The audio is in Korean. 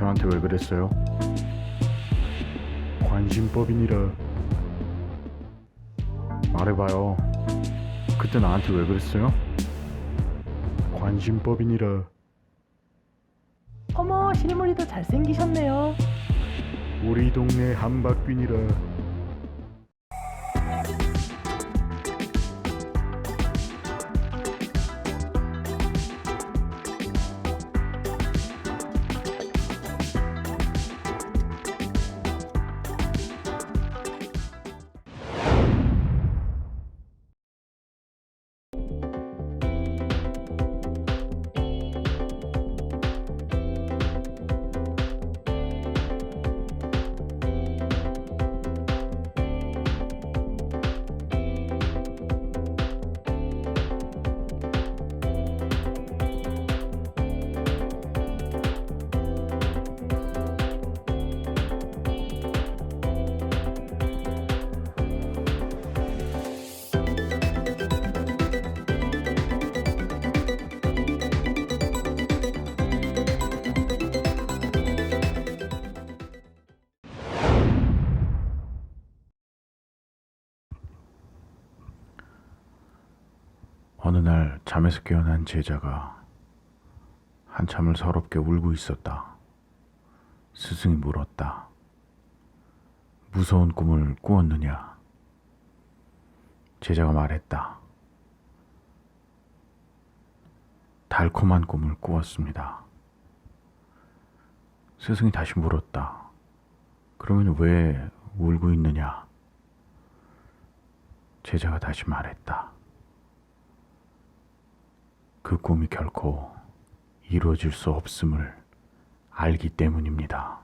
저한테 왜 그랬어요? 관심법이니라. 말해봐요. 그때 나한테 왜 그랬어요? 관심법이니라. 어머 실물이도 잘생기셨네요. 우리 동네 한박균이라. 어느 날 잠에서 깨어난 제자가 한참을 서럽게 울고 있었다. 스승이 물었다. 무서운 꿈을 꾸었느냐? 제자가 말했다. 달콤한 꿈을 꾸었습니다. 스승이 다시 물었다. 그러면 왜 울고 있느냐? 제자가 다시 말했다. 그 꿈이 결코 이루어질 수 없음을 알기 때문입니다.